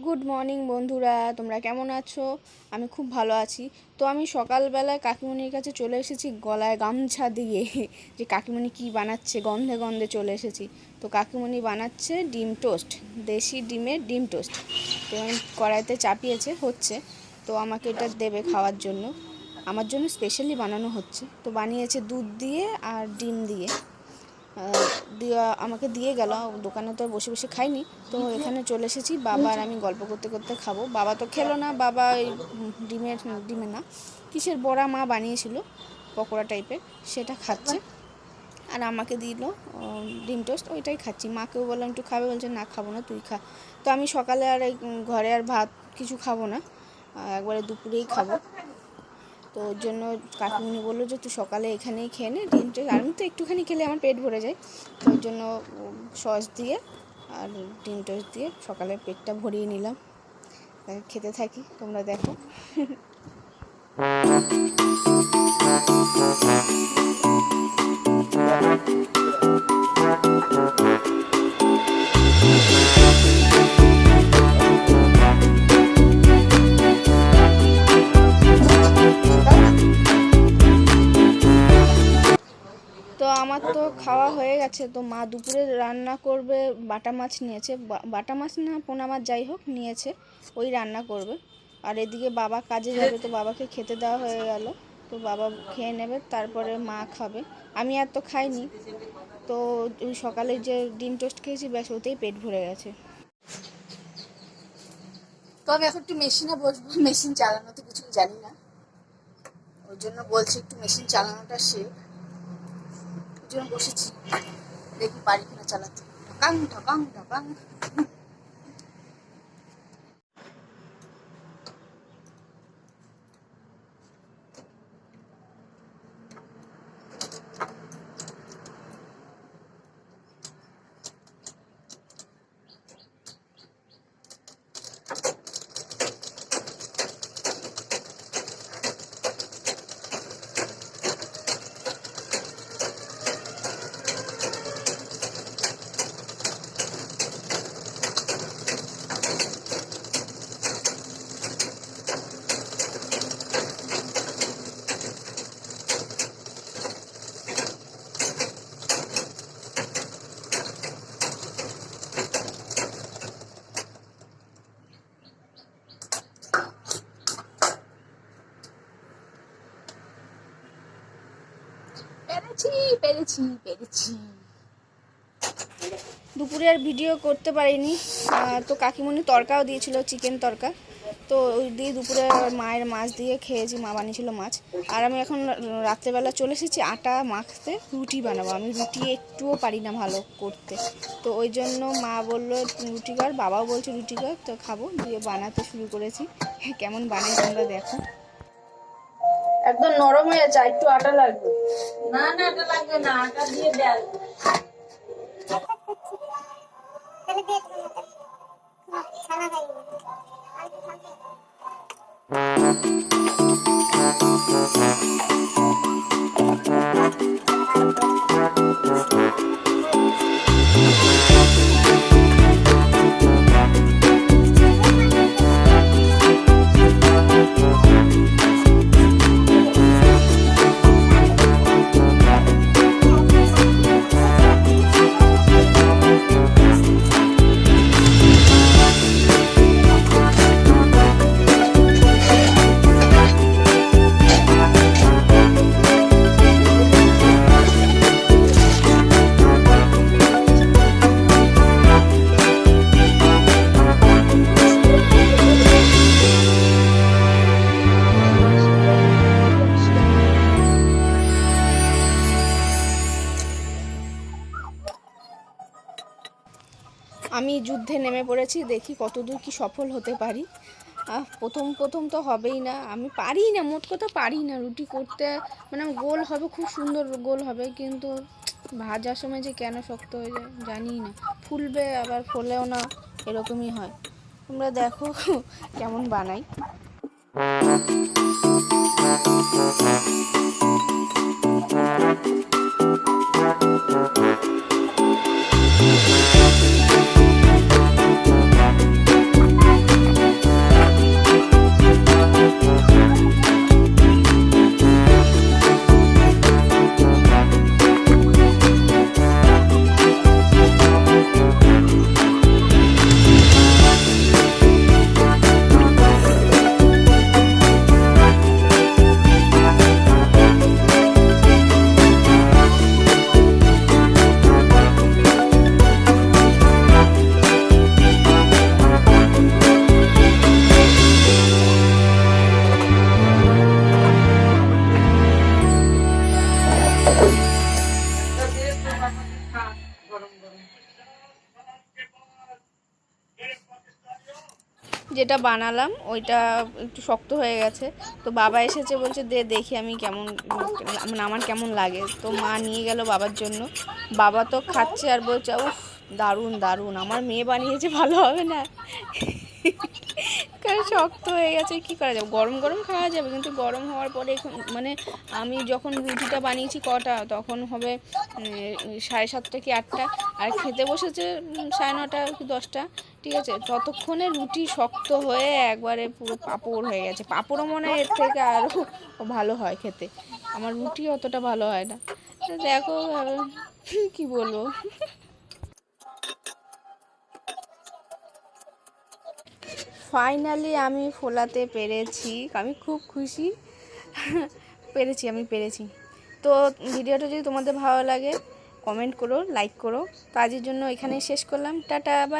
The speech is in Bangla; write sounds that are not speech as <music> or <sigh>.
গুড মর্নিং বন্ধুরা। তোমরা কেমন আছো? আমি খুব ভালো আছি। তো আমি সকালবেলায় কাকিমণির কাছে চলে এসেছি গলায় গামছা দিয়ে। <laughs> যে কাকিমণি কি বানাচ্ছে, গন্ধে গন্ধে চলে এসেছি। তো কাকিমণি বানাচ্ছে ডিম টোস্ট, দেশি ডিমের ডিম টোস্ট। তো আমি কড়াইতে চাপিয়েছে, হচ্ছে। তো আমাকে এটা দেবে খাওয়ার জন্য। আমার জন্য স্পেশালি বানানো হচ্ছে। তো বানিয়েছে দুধ দিয়ে আর ডিম দিয়ে। দিয়া আমাকে দিয়ে গেল, দোকানে তো বসে বসে খাইনি। তো এখানে চলে এসেছি, বাবা আর আমি গল্প করতে করতে খাব। বাবা তো খেলো না, বাবা ডিমের ডিমের না, কিসের বড়া মা বানিয়েছিল, পকোড়া টাইপের সেটা খাচ্ছে। আর আমাকে দিল ডিম টোস্ট, ওইটাই খাচ্ছি। মাকেও বললাম, একটু খাবে? বলছে, না, খাব না, তুই খা। তো আমি সকালে আর ঘরে আর ভাত কিছু খাব না একবারে দুপুরেই খাব। তো ওর জন্য কাকিমুনি বলল যে, তুই সকালে এখানেই খেয়ে নে ডিম টোস্ট আমি তো একটুখানি খেলে আমার পেট ভরে যায়। তো ওর জন্য সস দিয়ে আর ডিম টোস্ট দিয়ে সকালে পেটটা ভরিয়ে নিলাম। খেতে থাকি, তোমরা দেখো। তো <laughs> আমার তো খাওয়া হয়ে গেছে। তো মা দুপুরে রান্না করবে, বাটা মাছ নিয়েছে। বাটা মাছ না, পোনা মাছ যাই হোক, নিয়েছে। ওই রান্না করবে। আর এদিকে বাবা কাজে যাবে, তো বাবাকে খেতে দেওয়া হয়ে গেল। তো বাবা খেয়ে নেবে, তারপরে মা খাবে। আমি আর তো খাইনি। তো সকালে যে ডিম টোস্ট খেয়েছি, ব্যাস ওতেই পেট ভরে গেছে। তো আমি এখন একটু মেশিনে বসবো। মেশিন চালানো তো কিছু জানি না। ওই জন্য বলছি একটু মেশিন চালানোটা শেখ। জন্য বসেছি। দেখি বাড়ি কিনা চালাতে ঢকাং ঢকাং ঢকাং। পেরেছি পেরেছি পেরেছি। দুপুরে আর ভিডিও করতে পারিনি। তো কাকিমণি তরকাও দিয়েছিল চিকেন তরকা। তো ওই দিয়ে দুপুরে মায়ের মাছ দিয়ে খেয়েছি, মা বানিয়েছিল মাছ। আর আমি এখন রাত্রেবেলা চলে এসেছি আটা মাখতে, রুটি বানাবো। আমি রুটি একটুও পারি না ভালো করতে। তো ওই জন্য মা বলল, রুটি কর। বাবাও বলছে, রুটি কর। তো খাব, দিয়ে বানাতে শুরু করেছি। কেমন বানাই তোমরা দেখো। একদম নরম হয়ে যায় একটু আটা লাগবে। না না আটা লাগবে না আটা দিয়ে দেয়। আমি যুদ্ধে নেমে পড়েছি, দেখি কতদূর কি সফল হতে পারি। প্রথম প্রথম তো হবেই না, আমি পারি না, মোট কথা পারি না। রুটি করতে মানে গোল হবে, খুব সুন্দর গোল হবে, কিন্তু ভাজার সময় যে কেন শক্ত হয়ে যায় জানি না। ফুলবে আবার ফোলেও না, এরকমই হয়। তোমরা দেখো কেমন বানাই। যেটা বানালাম, ওইটা একটু শক্ত হয়ে গেছে। তো বাবা এসেছে বলছে, দে দেখি আমি কেমন মানে আমার কেমন লাগে। তো মা নিয়ে গেল বাবার জন্য। বাবা তো খাচ্ছে আর বলছে, উফ, দারুণ দারুণ। আমার মেয়ে বানিয়েছে, ভালো হবে না। শক্ত হয়ে গেছে, কি করা যাবে? গরম গরম খাওয়া যাবে, কিন্তু গরম হওয়ার পরে এখন মানে আমি যখন রুটিটা বানিয়েছি কটা, তখন হবে সাড়ে সাতটা কি আটটা, আর খেতে বসেছে সাড়ে নটা কি দশটা, ঠিক আছে? ততক্ষণে রুটি শক্ত হয়ে একবারে পুরো পাঁপড় হয়ে গেছে। পাঁপড়ও মনে হয় এর থেকে আরও ভালো হয় খেতে। আমার রুটি অতটা ভালো হয় না। দেখো কি বলব? ফাইনালি আমি ফোলাতে পেরেছি। আমি খুব খুশি। পেরেছি, আমি পেরেছি। তো ভিডিওটা যদি তোমাদের ভালো লাগে কমেন্ট করো লাইক করো। তো আজের জন্য এখানে শেষ করলাম। Tata bye